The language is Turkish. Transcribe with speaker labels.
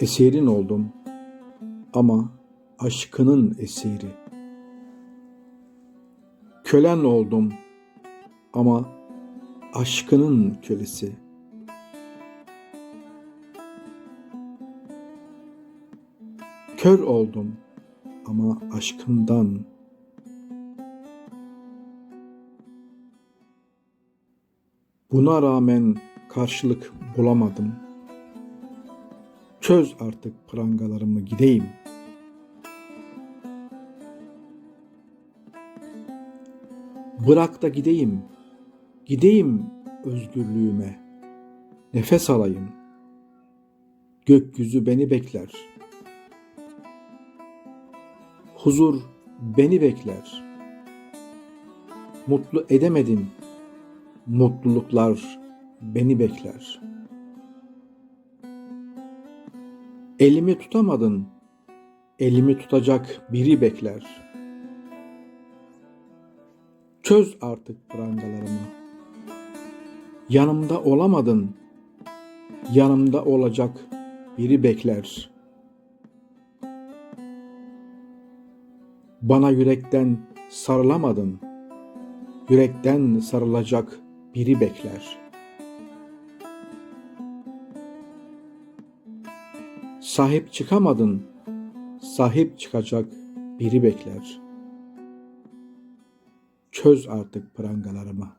Speaker 1: Esirin oldum ama aşkının esiri. Kölen oldum ama aşkının kölesi. Kör oldum ama aşkından Buna rağmen karşılık bulamadım. Çöz artık prangalarımı gideyim. Bırak da gideyim. Gideyim özgürlüğüme. Nefes alayım. Gökyüzü beni bekler. Huzur beni bekler. Mutlu edemedim. Mutluluklar beni bekler. Elimi tutamadın. Elimi tutacak biri bekler. Çöz artık prangalarımı. Yanımda olamadın. Yanımda olacak biri bekler. Bana yürekten sarılamadın. Yürekten sarılacak biri bekler. Sahip çıkamadın. Sahip çıkacak biri bekler. Çöz artık prangalarımı.